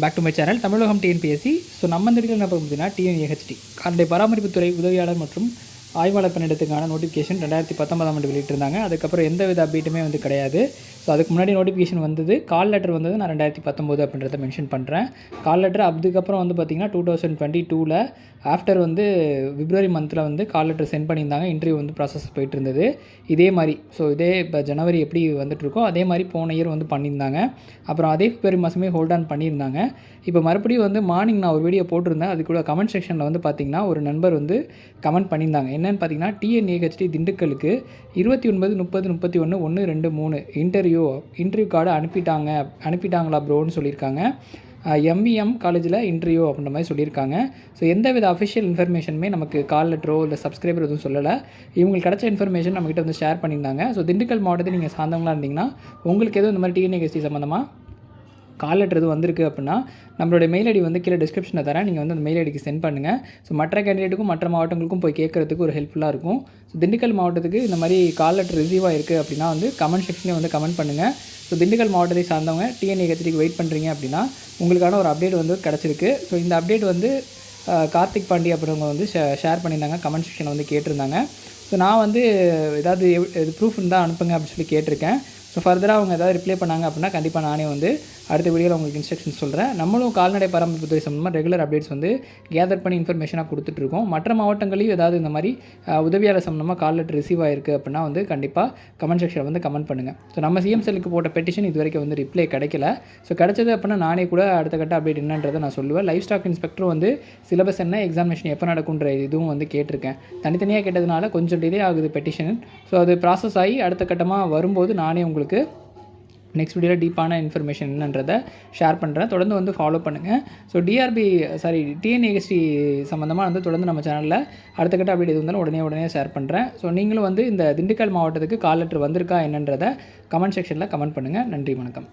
Back to my channel Tamilagam TNPSC so நம்ம இந்த வீடியோவில் என்ன பார்க்க பார்த்தீங்கன்னா டிஎன்ஏஹெச்டி கால்நடை பராமரிப்புத்துறை உதவியாளர் மற்றும் ஆய்வாளர் பணியிடத்துக்கான நோட்டிஃபிகேஷன் ரெண்டாயிரத்தி பத்தொன்பதாம் ஆண்டு வெளியிட்டிருந்தாங்க. அதுக்கப்புறம் எந்த வித அப்டேட்டுமே வந்து கிடையாது. ஸோ அதுக்கு முன்னாடி நோட்டிஃபிகேஷன் வந்தது. கால் லெட்டர் வந்தது. நான் ரெண்டாயிரத்தி பத்தொம்போது அப்படின்றத மென்ஷன் பண்ணுறேன் கால் லெட்டர் அதுக்கப்புறம் வந்து பார்த்திங்கன்னா டூ தௌசண்ட் டுவெண்ட்டி டூவில் ஆஃப்டர் வந்து பிப்ரவரி மந்தில் வந்து கால் லெட்டர் சென்ட் பண்ணியிருந்தாங்க. இன்டர்வியூ வந்து ப்ராசஸ் போயிட்டு இருந்தது இதே மாதிரி ஸோ இதே இப்போ ஜனவரி எப்படி வந்துட்டு இருக்கோ அதே மாதிரி போன இயர் வந்து பண்ணியிருந்தாங்க. அப்புறம் அதே பிப்ரவரி மாதமே ஹோல்ட் ஆன் பண்ணியிருந்தாங்க. இப்போ மறுபடியும் வந்து மார்னிங் நான் ஒரு வீடியோ போட்டிருந்தேன். அதுக்குள்ள கமெண்ட் செக்ஷனில் வந்து பார்த்திங்கன்னா ஒரு நண்பர் வந்து கமெண்ட் பண்ணியிருந்தாங்க. என்னென்னு பார்த்தீங்கன்னா டிஎன்ஏஹெச்டி திண்டுக்கலுக்கு இருபத்தி ஒன்பது முப்பது முப்பத்தி ஒன்று ஒன்று ரெண்டு மூணு இன்டர்வியூ இன்டர்வியூ கார்டு அனுப்பிட்டாங்க அனுப்பிட்டாங்களா ப்ரோன்னு சொல்லியிருக்காங்க. எம்இஎம் காலேஜில் இன்டர்வியூ அப்படின்ற மாதிரி சொல்லியிருக்காங்க. ஸோ எந்த வித அஃபிஷியல் இன்ஃபர்மேஷனுமே நமக்கு கால் லெட்டரோ இல்லை சப்ஸ்கிரைபர் எதுவும் சொல்லலை. இவங்களுக்கு கிடச்ச இன்ஃபர்மேஷன் நம்மகிட்ட வந்து ஷேர் பண்ணியிருந்தாங்க. ஸோ திண்டுக்கல் மாவட்டத்தில் நீங்கள் சார்ந்தவங்களாக இருந்தீங்கன்னா உங்களுக்கு எதுவும் இந்த மாதிரி டிஎன்ஏஎஸ்டி சம்மந்தமாக கால் லெட்டர் எதுவும் வந்திருக்கு அப்படின்னா நம்மளுடைய மெயில் ஐடி வந்து கீழே டிஸ்கிரிப்ஷனில் தரேன். நீங்கள் வந்து அந்த மெயில் ஐடிக்கு சென்ட் பண்ணுங்கள் ஸோ மற்ற கேண்டிடேட்டுக்கும் மற்ற மாவட்டங்களுக்கும் போய் கேட்குறதுக்கு ஒரு ஹெல்ப்ஃபுல்லாக இருக்கும். ஸோ திண்டுக்கல் மாவட்டத்துக்கு இந்த மாதிரி கால் லெட்டர் ரிசீவ் ஆயிருக்கு அப்படின்னா வந்து கமெண்ட் செக்ஷனில் வந்து கமெண்ட் பண்ணுங்கள் ஸோ திண்டுக்கல் மாவட்டத்தை சார்ந்தவங்க டிஎன்ஏ கத்திரிக்கு வெயிட் பண்ணுறீங்க அப்படின்னா உங்களுக்கான ஒரு அப்டேட் வந்து கிடச்சிருக்கு. ஸோ இந்த அப்டேட் வந்து கார்த்திக் பாண்டி அப்படின்றவங்க வந்து ஷேர் பண்ணியிருந்தாங்க. கமெண்ட் செக்ஷனில் வந்து கேட்டிருந்தாங்க. ஸோ நான் வந்து ஏதாவது இது ப்ரூஃப் இருந்தால் அனுப்புங்க அப்படின்னு சொல்லி கேட்டிருக்கேன். ஸோ ஃபர்தராக அவங்க ஏதாவது ரிப்ளை பண்ணாங்க அப்படின்னா கண்டிப்பாக நானே வந்து அடுத்த வீடியோவில் உங்களுக்கு இன்ஸ்ட்ரக்ஷன் சொல்கிறேன் நம்மளும் கால்நடை பராமரிப்புத்துறை சம்மந்தமாக ரெகுலர் அப்டேட்ஸ் வந்து கேதர் பண்ணி இன்ஃபர்மேஷனாக கொடுத்துட்ருக்கோம் மற்ற மாவட்டங்களையும் ஏதாவது இந்த மாதிரி உதவியாளர் சம்மந்தமாக கால் லெட்டர் ரிசீவ் ஆயிருக்கு அப்படின்னா வந்து கண்டிப்பாக கமெண்ட் செக்ஷனில் வந்து கமெண்ட் பண்ணுங்கள் ஸோ நம்ம சிஎம் செல்லுக்கு போட்ட பெட்டிஷன் இது வரைக்கும் வந்து ரிப்ளை கிடைக்கல. ஸோ கிடைச்சது அப்படின்னா நானே கூட அடுத்த கட்ட அப்டேட் என்னன்றதை நான் சொல்லுவேன். லைஃப் ஸ்டாக் இன்ஸ்பெக்டர் வந்து சிலபஸ் என்ன எக்ஸாமினேஷன் எப்போ நடக்குன்ற இதுவும் வந்து கேட்டிருக்கேன். தனித்தனியாக கேட்டதுனால கொஞ்சம் டிலே ஆகுது பெட்டிஷன் ஸோ அது ப்ராசஸ் ஆகி அடுத்த கட்டமாக வரும்போது நானே உங்களுக்கு உங்களுக்கு நெக்ஸ்ட் வீடியோவில் டீப்பான இன்ஃபர்மேஷன் என்னன்றதை ஷேர் பண்ணுறேன் தொடர்ந்து வந்து ஃபாலோ பண்ணுங்கள் ஸோ டிஆர்பி சாரி டிஎன்ஏஎஸ்டி சம்மந்தமாக வந்து தொடர்ந்து நம்ம சேனலில் அடுத்த கட்ட அப்டேட் எது இருந்தாலும் உடனே உடனே ஷேர் பண்ணுறேன் ஸோ நீங்களும் வந்து இந்த திண்டுக்கல் மாவட்டத்துக்கு கால் லெட்டர் வந்திருக்கா என்னன்றதை கமெண்ட் செக்ஷனில் கமெண்ட் பண்ணுங்கள் நன்றி வணக்கம்.